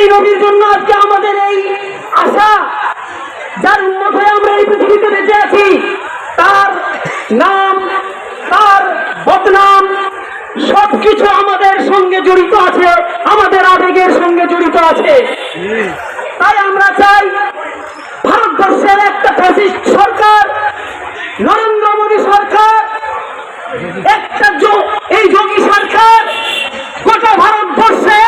যেই নবীর জন্য আজকে আমাদের এই আশা, যার উন্মত হয়ে আমরা এই পৃথিবীতে বেঁচে আছি, তার নাম, তার বদনাম সবকিছু আমাদের সঙ্গে জড়িত আছে, আমাদের আবেগের সঙ্গে জড়িত আছে। তাই আমরা চাই ভারতবর্ষের একটা ফ্যাসিস্ট সরকার, নরেন্দ্র মোদী সরকার একটা যো- এই যোগী সরকার গোটা ভারতবর্ষে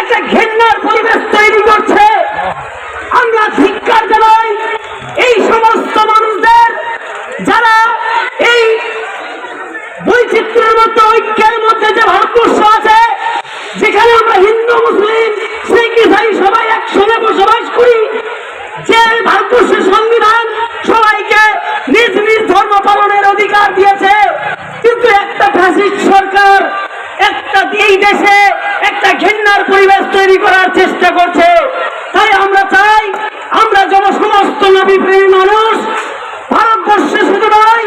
একটা ঘৃণার পরিবেশ তৈরি করছে আমরা ধিক্কার জানাই এই সমস্ত মানুষদের যারা এই বৈচিত্র্যের মধ্যে ঐক্যের মধ্যে যে ভারতবর্ষ আছে যেখানে আমরা হিন্দু মুসলিম শিখ ইসাই সবাই একসঙ্গে বসবাস করি যে ভারতবর্ষের সংবিধান সবাইকে নিজ নিজ ধর্ম পালনের অধিকার দিয়েছে কিন্তু একটা ফ্যাসিস্ট সরকার একটা এই দেশে একটা ঘৃণার পরিবেশ তৈরি করার চেষ্টা করছে। তাই আমরা চাই আমরা যেন সমস্ত নবী প্রেমী মানুষ ভারতবর্ষে শুধু নয়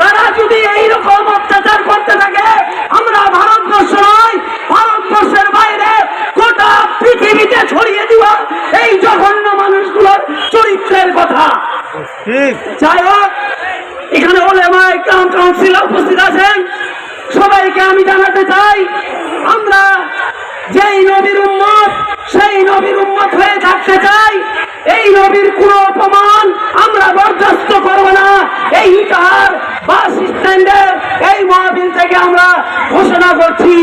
তারা যদি এইরকম অত্যাচার করতে থাকে আমরা ভারতবর্ষ নয় ভারতবর্ষের বাইরে গোটা পৃথিবীতে ছড়িয়ে দিব এই জঘন্য মানুষগুলোর চরিত্রের কথা। যাই হোক এখানে ওলেমায় কাম কাউন্সিল উপস্থিত আছেন। সবাইকে আমি জানাতে চাই, আমরা যেই নবীর উম্মত, সেই নবীর উম্মত হয়ে থাকতে চাই। এই নবীর কোন অপমান আমরা বরদাস্ত করব না। এই ইটাহার বাস স্ট্যান্ডের এই মহাবিল থেকে আমরা ঘোষণা করছি।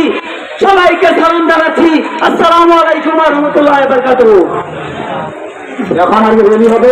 সবাইকে সালাম জানাচ্ছি। আসসালামু আলাইকুম রহমতুল্লাহ বরকাতুহ। এখন আগে রেডি হবে?